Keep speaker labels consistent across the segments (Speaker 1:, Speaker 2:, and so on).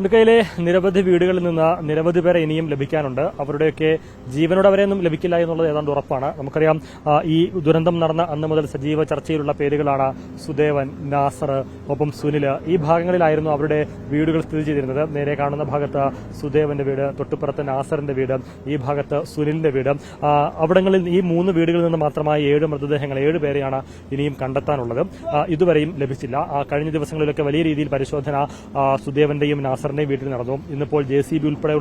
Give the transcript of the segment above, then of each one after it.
Speaker 1: ഉടുക്കയിലെ നിരവധി വീടുകളിൽ നിന്ന് നിരവധി പേരെ ഇനിയും ലഭിക്കാനുണ്ട്. അവരുടെയൊക്കെ ജീവനോടെ അവരെയൊന്നും ലഭിക്കില്ല എന്നുള്ളത് ഏതാണ്ട് ഉറപ്പാണ്. നമുക്കറിയാം ഈ ദുരന്തം നടന്ന അന്ന് മുതൽ സജീവ ചർച്ചയിലുള്ള പേരുകളാണ് സുദേവൻ നാസർ ഒപ്പം സുനിൽ. ഈ ഭാഗങ്ങളിലായിരുന്നു അവരുടെ വീടുകൾ സ്ഥിതി ചെയ്തിരുന്നത്. നേരെ കാണുന്ന ഭാഗത്ത് സുദേവന്റെ വീട് തൊട്ടുപ്പുറത്ത് നാസറിന്റെ വീട് ഈ ഭാഗത്ത് സുനിലിന്റെ വീട്. അവിടങ്ങളിൽ ഈ മൂന്ന് വീടുകളിൽ നിന്ന് മാത്രമായി ഏഴ് മൃതദേഹങ്ങൾ ഏഴ് പേരെയാണ് ഇനിയും കണ്ടെത്താനുള്ളത്. ഇതുവരെയും ലഭിച്ചില്ല. കഴിഞ്ഞ ദിവസങ്ങളിലൊക്കെ വലിയ രീതിയിൽ പരിശോധന സുദേവന്റെയും സുദേവന്റെയും നാസറിന്റെയും വീട്ടിൽ നടന്നു. ഇന്നിപ്പോൾ ജെ സി ബി ഉൾപ്പെടെ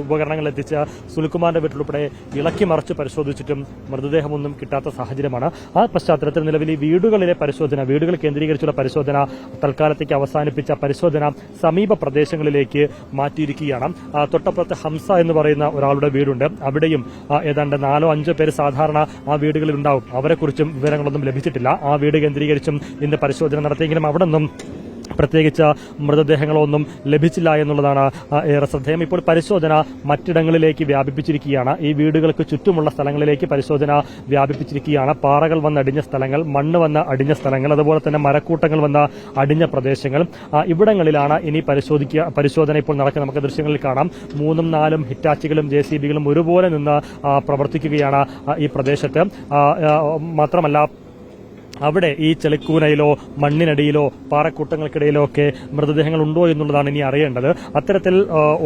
Speaker 1: ഉപകരണങ്ങൾ എത്തിച്ച സുനിൽകുമാറിന്റെ വീട്ടിലുൾപ്പെടെ ഇളക്കി മറിച്ച് പരിശോധിച്ചിട്ടും മൃതദേഹമൊന്നും കിട്ടാത്ത സാഹചര്യമാണ്. ആ പശ്ചാത്തലത്തിൽ നിലവിൽ വീടുകളിലെ പരിശോധന വീടുകൾ കേന്ദ്രീകരിച്ചുള്ള പരിശോധന തൽക്കാലത്തേക്ക് അവസാനിപ്പിച്ച പരിശോധന സമീപ പ്രദേശങ്ങളിലേക്ക് മാറ്റിയിരിക്കുകയാണ്. തൊട്ടപ്പുറത്ത് ഹംസ എന്ന് പറയുന്ന ഒരാളുടെ വീടുണ്ട്. അവിടെയും ഏതാണ്ട് നാലോ അഞ്ചോ പേര് സാധാരണ ആ വീടുകളിൽ ഉണ്ടാവും. അവരെക്കുറിച്ചും വിവരങ്ങളൊന്നും ലഭിച്ചിട്ടില്ല. ആ വീട് കേന്ദ്രീകരിച്ചും ഇന്ന് പരിശോധന നടത്തിയെങ്കിലും അവിടെ നിന്നും പ്രത്യേകിച്ച് മൃതദേഹങ്ങളൊന്നും ലഭിച്ചില്ല എന്നുള്ളതാണ് ഏറെ ശ്രദ്ധേയം. ഇപ്പോൾ പരിശോധന മറ്റിടങ്ങളിലേക്ക് വ്യാപിപ്പിച്ചിരിക്കുകയാണ്. ഈ വീടുകൾക്ക് ചുറ്റുമുള്ള സ്ഥലങ്ങളിലേക്ക് പരിശോധന വ്യാപിപ്പിച്ചിരിക്കുകയാണ്. പാറകൾ വന്ന് അടിഞ്ഞ സ്ഥലങ്ങൾ മണ്ണ് വന്ന് അടിഞ്ഞ സ്ഥലങ്ങൾ അതുപോലെ തന്നെ മരക്കൂട്ടങ്ങൾ വന്ന അടിഞ്ഞ പ്രദേശങ്ങൾ. ഇവിടങ്ങളിലാണ് ഇനി പരിശോധിക്കുക പരിശോധന ഇപ്പോൾ നടക്കുന്നത്. നമുക്ക് ദൃശ്യങ്ങളിൽ കാണാം. മൂന്നും നാലും ഹിറ്റാച്ചികളും ജെ ഒരുപോലെ നിന്ന് പ്രവർത്തിക്കുകയാണ് ഈ പ്രദേശത്ത്. മാത്രമല്ല അവിടെ ഈ ചെളിക്കൂനയിലോ മണ്ണിനടിയിലോ പാറക്കൂട്ടങ്ങൾക്കിടയിലോ ഒക്കെ മൃതദേഹങ്ങൾ ഉണ്ടോ എന്നുള്ളതാണ് ഇനി അറിയേണ്ടത്. അത്തരത്തിൽ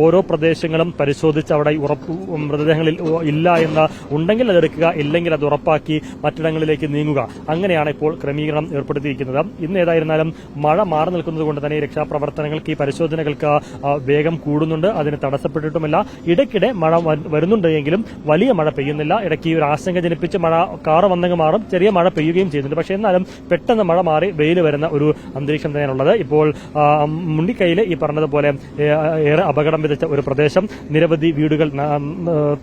Speaker 1: ഓരോ പ്രദേശങ്ങളും പരിശോധിച്ച് അവിടെ ഉറപ്പ് മൃതദേഹങ്ങളിൽ ഇല്ല എന്ന ഉണ്ടെങ്കിൽ അതെടുക്കുക ഇല്ലെങ്കിൽ അത് ഉറപ്പാക്കി മറ്റിടങ്ങളിലേക്ക് നീങ്ങുക. അങ്ങനെയാണ് ഇപ്പോൾ ക്രമീകരണം ഏർപ്പെടുത്തിയിരിക്കുന്നത്. ഇന്ന് ഏതായിരുന്നാലും മഴ മാറി നിൽക്കുന്നത് കൊണ്ട് തന്നെ രക്ഷാപ്രവർത്തനങ്ങൾക്ക് ഈ പരിശോധനകൾക്ക് വേഗം കൂടുന്നുണ്ട്. അതിന് തടസ്സപ്പെട്ടിട്ടുമില്ല. ഇടയ്ക്കിടെ മഴ വരുന്നുണ്ടെങ്കിലും വലിയ മഴ പെയ്യുന്നില്ല. ഇടയ്ക്ക് ഒരു ആശങ്ക ജനിപ്പിച്ച് മഴ കാറ് വന്നെങ്കിൽ മാറും. ചെറിയ മഴ പെയ്യുകയും ചെയ്യുന്നുണ്ട്. പക്ഷേ എന്നാലും പെട്ടെന്ന് മഴ മാറി വെയിൽ വരുന്ന ഒരു അന്തരീക്ഷം തന്നെയാണുള്ളത്. ഇപ്പോൾ മുണ്ടിക്കൈയിൽ ഈ പറഞ്ഞതുപോലെ ഏറെ അപകടം വിതച്ച ഒരു പ്രദേശം നിരവധി വീടുകൾ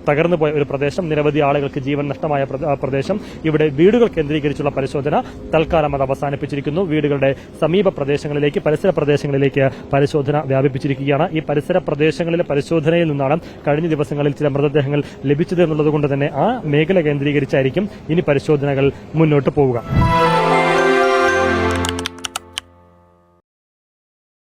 Speaker 1: തകർന്നു പോയ ഒരു പ്രദേശം നിരവധി ആളുകൾക്ക് ജീവൻ നഷ്ടമായ പ്രദേശം. ഇവിടെ വീടുകൾ കേന്ദ്രീകരിച്ചുള്ള പരിശോധന തൽക്കാലം അത് അവസാനിപ്പിച്ചിരിക്കുന്നു. വീടുകളുടെ സമീപ പ്രദേശങ്ങളിലേക്ക് പരിസര പ്രദേശങ്ങളിലേക്ക് പരിശോധന വ്യാപിപ്പിച്ചിരിക്കുകയാണ്. ഈ പരിസര പ്രദേശങ്ങളിലെ പരിശോധനയിൽ നിന്നാണ് കഴിഞ്ഞ ദിവസങ്ങളിൽ ചില മൃതദേഹങ്ങൾ ലഭിച്ചത് എന്നുള്ളതുകൊണ്ട് തന്നെ ആ മേഖല കേന്ദ്രീകരിച്ചായിരിക്കും ഇനി പരിശോധനകൾ മുന്നോട്ട് പോവുക.